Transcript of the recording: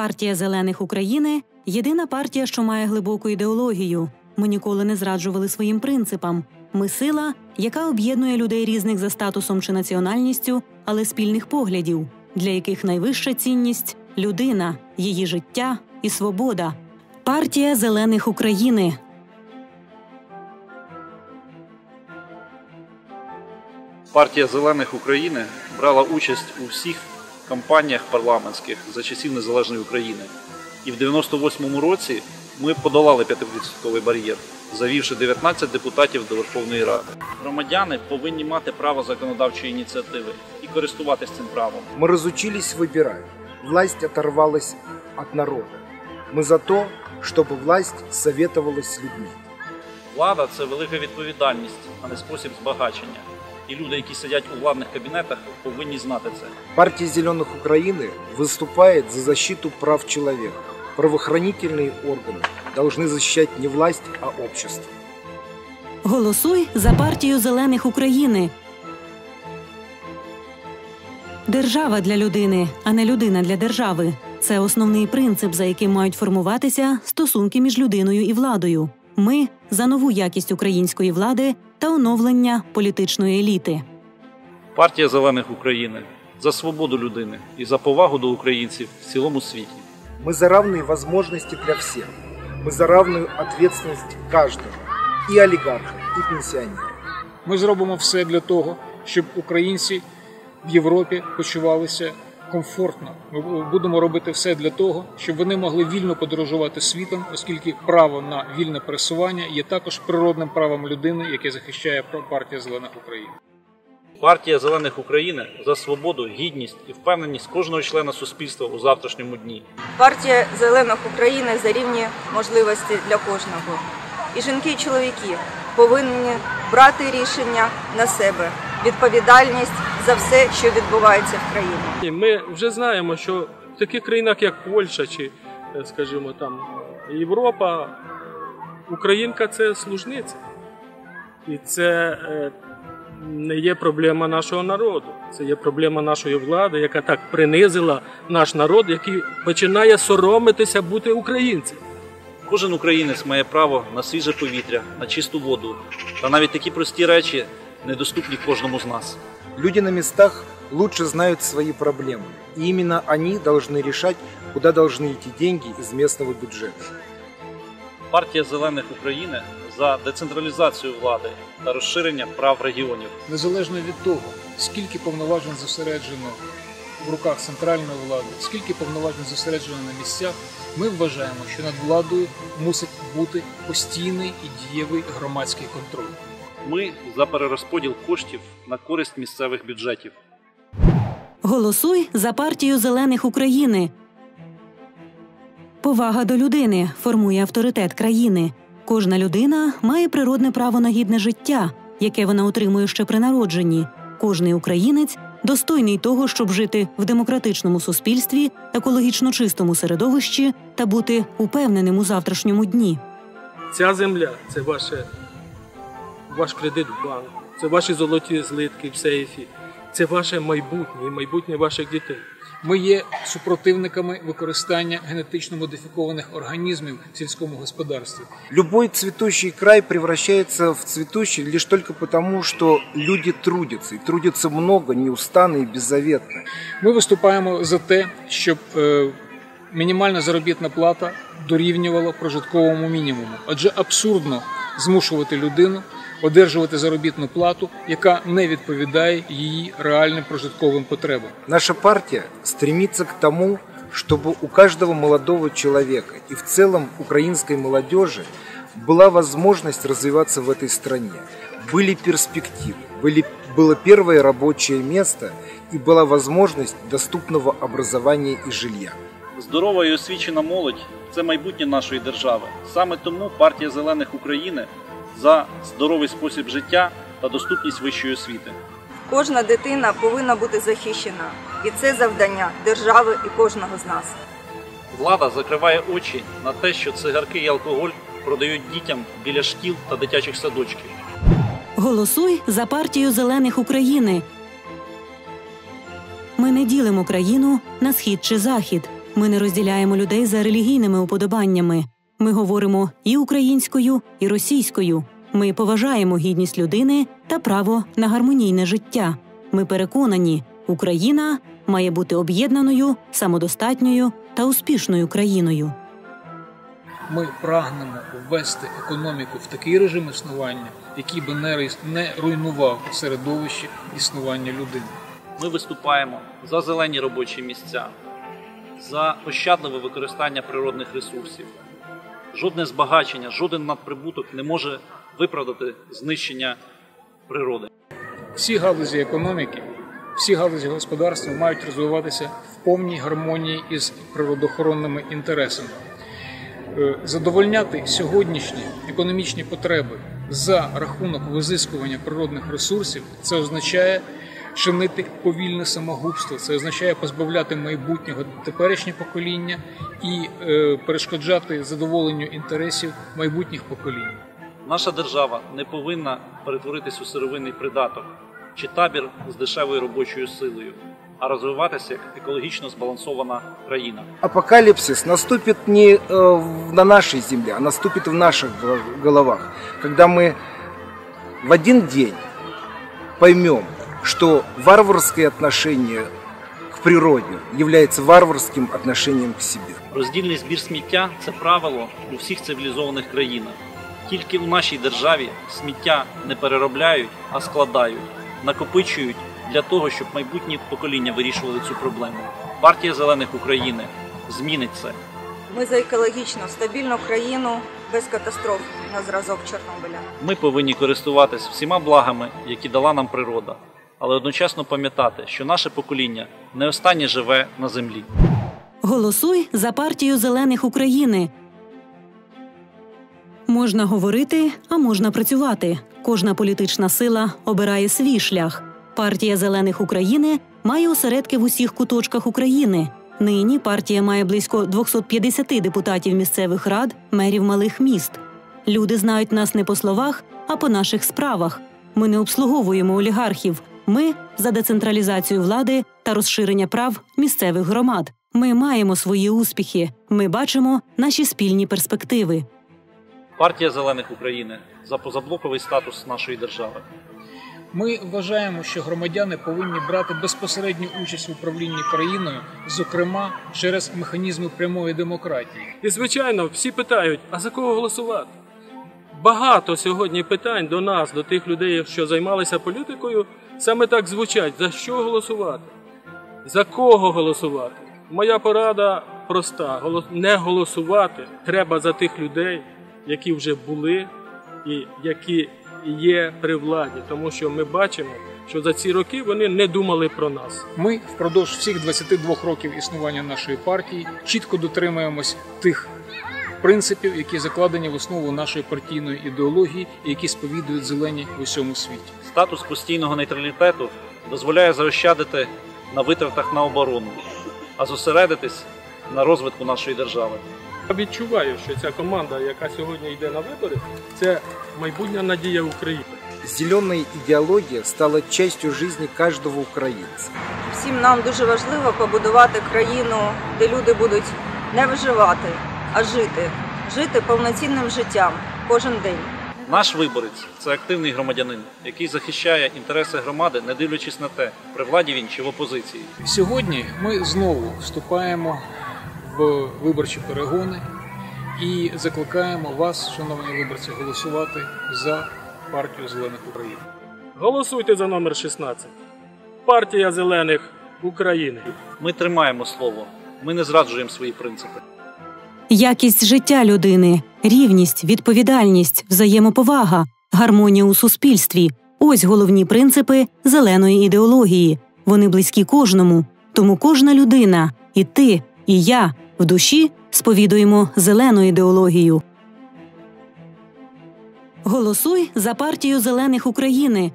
Партія зелених України єдина партія, що має глибоку ідеологію. Ми ніколи не зраджували своїм принципам. Ми сила, яка об'єднує людей різних за статусом чи національністю, але спільних поглядів, для яких найвища цінність людина, її життя і свобода. Партія зелених України. Партія зелених України брала участь у всіх кампаніях парламентських за часів незалежної України. І в 98-му році ми подолали 5% бар'єр, завівши 19 депутатів до Верховної Ради. Громадяни повинні мати право законодавчої ініціативи і користуватись цим правом. Мы разучились выбирать. Власть оторвалась от народа. Мы за то, чтобы власть советовалась с людьми. Влада це велика відповідальність, а не спосіб збагачення. І люди, які сидять у владних кабінетах, повинні знати це. Партия «Зеленых Украины» выступает за защиту прав человека. Правоохранительные органы должны защищать не власть, а общество. Голосуй за партію зелених України. Держава для людини, а не людина для держави. Це основний принцип, за яким мають формуватися стосунки між людиною і владою. Ми за нову якість української влади та оновлення політичної еліти. Партія зелених України за свободу людини і за повагу до українців в цілому світі. Мы за равные возможности для всех. Мы за равную ответственность каждого. И олигарха, и пенсионера. Ми зробимо все для того, щоб українці в Європі почувалися комфортно. Ми будемо робити все для того, щоб вони могли вільно подорожувати світом, оскільки право на вільне пересування є також природним правом людини, яке захищає партія зелених України. Партія зелених України за свободу, гідність і впевненість кожного члена суспільства у завтрашньому дні. Партія зелених України за рівні можливості для кожного. І жінки, і чоловіки повинні брати рішення на себе, відповідальність за все, що відбувається в країні. І Ми вже знаємо, що в таких країнах, як Польща чи, е, скажімо, там Європа, українка це служниця. І це е, не є проблема нашого народу. Це є проблема нашої влади, яка так принизила наш народ, який починає соромитися бути українцем. Кожен українець має право на свіже повітря, на чисту воду та навіть такі прості речі недоступні кожному з нас. Люди на местах лучше знают свои проблемы. И именно они должны решать, куда должны идти деньги из местного бюджета. Партія зелених України за децентралізацію влади та розширення прав регіонів. Незалежно від того, скільки повноважень зосереджено в руках центральної влади, скільки повноважень зосереджено на місцях, ми вважаємо, що над владою мусить бути постійний і дієвий громадський контроль. Ми за перерозподіл коштів на користь місцевих бюджетів. Голосуй за партію зелених України. Повага до людини формує авторитет країни. Кожна людина має природне право на гідне життя, яке вона отримує ще при народженні. Кожний українець достойний того, щоб жити в демократичному суспільстві, екологічно чистому середовищі та бути упевненим у завтрашньому дні. Ця земля це ваше, ваш кредит в банку, це ваші золоті злитки в сейфі, це ваше майбутнє і майбутнє ваших дітей. Ми є супротивниками використання генетично модифікованих організмів в сільському господарстві. Любой цветущий край превращается в цветущий лишь только потому, что люди трудятся. И трудятся много, неустанно и беззаветно. Ми виступаємо за те, щоб е, мінімальна заробітна плата дорівнювала прожитковому мінімуму. Адже абсурдно змушувати людину одержувати заробітну плату, яка не відповідає її реальним прожитковим потребам. Наша партия стремится к тому, чтобы у каждого молодого человека и в целом украинской молодежи была возможность развиваться в этой стране. Были перспективы, были, было первое рабочее место и была возможность доступного образования и жилья. Здорова і освічена молодь це майбутнє нашої держави. Саме тому партія зелених України за здоровий спосіб життя та доступність вищої освіти. Кожна дитина повинна бути захищена, і це завдання держави і кожного з нас. Влада закриває очі на те, що цигарки і алкоголь продають дітям біля шкіл та дитячих садочків. Голосуй за партію зелених України. Ми не ділимо країну на схід чи захід. Ми не розділяємо людей за релігійними уподобаннями. Ми говоримо і українською, і російською. Ми поважаємо гідність людини та право на гармонійне життя. Ми переконані, Україна має бути об'єднаною, самодостатньою та успішною країною. Ми прагнемо ввести економіку в такий режим існування, який би не рис- не руйнував середовище існування людини. Ми виступаємо за зелені робочі місця, за ощадливе використання природних ресурсів. Жодне збагачення, жоден надприбуток не може виправдати знищення природи. Всі галузі економіки, всі галузі господарства мають розвиватися в повній гармонії із природоохоронними інтересами. Е, Задовольняти сьогоднішні економічні потреби за рахунок визискування природних ресурсів це означає чинити повільне самогубство, це означає позбавляти майбутнього теперішнє покоління і е, перешкоджати задоволенню інтересів майбутніх поколінь. Наша держава не повинна перетворитись у сировинний придаток чи табір з дешевою робочою силою, а розвиватися як екологічно збалансована країна. Апокалипсис наступит не э, в- на нашей земле, а наступит в наших гол- головах, когда мы в один день поймем, что варварское отношение к природе является варварским отношением к себе. Роздільний збір сміття це правило у всіх цивілізованих країнах. Тільки у нашій державі сміття не переробляють, а складають, накопичують для того, щоб майбутні покоління вирішували цю проблему. Партія зелених України змінить це. Ми за екологічно стабільну країну без катастроф на зразок Чорнобиля. Ми повинні користуватись всіма благами, які дала нам природа, але одночасно пам'ятати, що наше покоління не останнє живе на землі. Голосуй за партію зелених України. Можна говорити, а можна працювати. Кожна політична сила обирає свій шлях. Партія зелених України має осередки в усіх куточках України. Нині партія має близько 250 депутатів місцевих рад, мерів малих міст. Люди знають нас не по словах, а по наших справах. Ми не обслуговуємо олігархів. Ми за децентралізацію влади та розширення прав місцевих громад. Ми маємо свої успіхи. Ми бачимо наші спільні перспективи. Партія зелених України за позаблоковий статус нашої держави. Ми вважаємо, що громадяни повинні брати безпосередню участь в управлінні країною, зокрема через механізми прямої демократії. І звичайно, всі питають: а за кого голосувати? Багато сьогодні питань до нас, до тих людей, що займалися політикою, саме так звучать: за що голосувати? За кого голосувати? Моя порада проста: Голос- не голосувати треба за тих людей, які вже були і які є при владі, тому що ми бачимо, що за ці роки вони не думали про нас. Ми впродовж всіх 22 років існування нашої партії чітко дотримуємось тих принципів, які закладені в основу нашої партійної ідеології і які сповідують зелені в усьому світі. Статус постійного нейтралітету дозволяє заощадити на витратах на оборону, а зосередитись на розвитку нашої держави. Я відчуваю, що ця команда, яка сьогодні йде на вибори, це майбутня надія України. Зеленая идеология стала частью жизни каждого украинца. Всім нам дуже важливо побудувати країну, де люди будуть не виживати, а жити, жити повноцінним життям кожен день. Наш виборець це активний громадянин, який захищає інтереси громади, не дивлячись на те, при владі він чи в опозиції. Сьогодні ми знову вступаємо виборчі перегони і закликаємо вас, шановні виборці, голосувати за партію зелених України. Голосуйте за номер 16. Партія зелених України. Ми тримаємо слово, ми не зраджуємо свої принципи. Якість життя людини, рівність, відповідальність, взаємоповага, гармонія у суспільстві ось головні принципи зеленої ідеології. Вони близькі кожному. Тому кожна людина, і ти, і я в душі сповідуємо зелену ідеологію. Голосуй за партію зелених України.